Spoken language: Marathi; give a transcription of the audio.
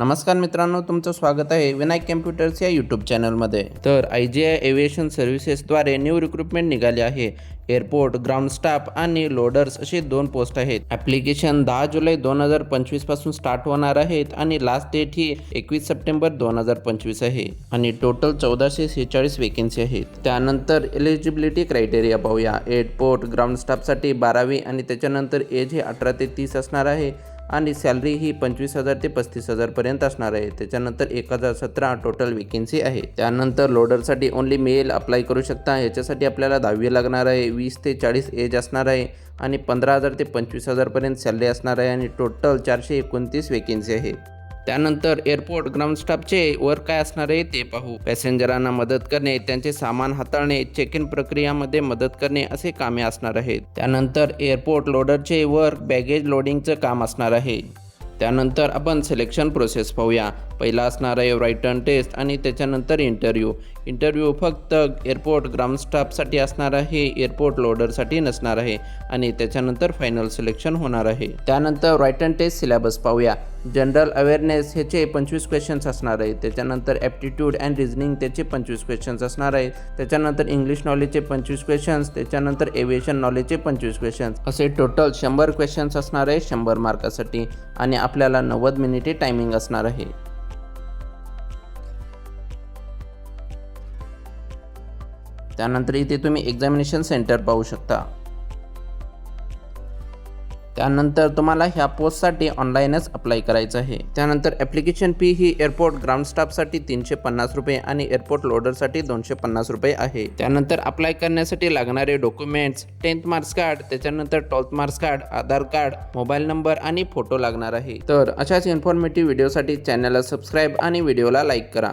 नमस्कार मित्रांनो तुमचं स्वागत आहे विनायक कॅम्प्युटर्स या यूट्यूब चॅनलमध्ये. तर आय जी आय एव्हिएशन सर्व्हिसेसद्वारे न्यू रिक्रुटमेंट निघाले आहे. एअरपोर्ट ग्राउंड स्टाफ आणि लोडर्स असे दोन पोस्ट आहेत. ॲप्लिकेशन दहा जुलै दोन हजार पंचवीसपासून स्टार्ट होणार आहेत आणि लास्ट डेट ही एकवीस सप्टेंबर दोन हजार पंचवीस आहे. आणि टोटल चौदाशे सेहेचाळीस वेकेन्सी आहेत. त्यानंतर एलिजिबिलिटी क्रायटेरिया पाहूया. एअरपोर्ट ग्राउंड स्टाफसाठी बारावी आणि त्याच्यानंतर एज हे अठरा ते तीस असणार आहे. आणि सॅलरी ही पंचवीस हजार ते पस्तीस हजारपर्यंत असणार आहे. त्याच्यानंतर एक हजार सतरा टोटल वेकेन्सी आहे. त्यानंतर लोडरसाठी ओन्ली मेल अप्लाय करू शकता. याच्यासाठी आपल्याला दहावी लागणार आहे. वीस ते चाळीस एज असणार आहे. आणि पंधरा हजार ते पंचवीस हजारपर्यंत सॅलरी असणार आहे. आणि टोटल चारशे एकोणतीस वेकेन्सी आहे. त्यानंतर एअरपोर्ट ग्राउंड स्टाफचे काय असणार आहे ते पाहू. पॅसेंजरांना मदत करणे त्यांचे सामान हाताळणे चेक इन प्रक्रियामध्ये मदत करणे असे कामे असणार आहेत. त्यानंतर एअरपोर्ट लोडरचे वर्क बॅगेज लोडिंगचं काम असणार आहे. त्यानंतर आपण सिलेक्शन प्रोसेस पाहूया. पहिला असणार आहे रायटर्न टेस्ट आणि त्याच्यानंतर इंटरव्ह्यू इंटरव्ह्यू फक्त एअरपोर्ट ग्राउंड स्टाफसाठी असणार आहे एअरपोर्ट लोडरसाठी नसणार आहे आणि त्याच्यानंतर फायनल सिलेक्शन होणार आहे. त्यानंतर रायटन टेस्ट सिलेबस पाहूया. जनरल अवेअरनेस ह्याचे पंचवीस क्वेश्चन्स असणार आहे त्याच्यानंतर ॲप्टिट्यूड अँड रिझनिंग त्याचे पंचवीस क्वेश्चन्स असणार आहे त्याच्यानंतर इंग्लिश नॉलेजचे पंचवीस क्वेश्चन्स त्याच्यानंतर एव्हिएशन नॉलेजचे पंचवीस क्वेश्चन्स असे टोटल शंभर क्वेश्चन्स असणार आहे शंभर मार्कासाठी. आणि आपल्याला नव्वद मिनिटे टायमिंग असणार आहे. त्यानंतर इथे तुम्ही एक्झामिनेशन सेंटर पाहू शकता. त्यानंतर तुम्हाला ह्या पोस्टसाठी ऑनलाईनच अप्लाय करायचं आहे. त्यानंतर ॲप्लिकेशन फी ही एअरपोर्ट ग्राउंड स्टाफसाठी तीनशे पन्नास रुपये आणि एअरपोर्ट लोडरसाठी दोनशे पन्नास रुपये आहे. त्यानंतर अप्लाय करण्यासाठी लागणारे डॉक्युमेंट्स टेन्थ मार्क्स कार्ड त्याच्यानंतर twelfth marks card Aadhaar card mobile number आणि फोटो लागणार आहे. तर अशाच इन्फॉर्मेटिव्ह व्हिडिओसाठी चॅनलला सबस्क्राईब आणि व्हिडिओला लाईक करा.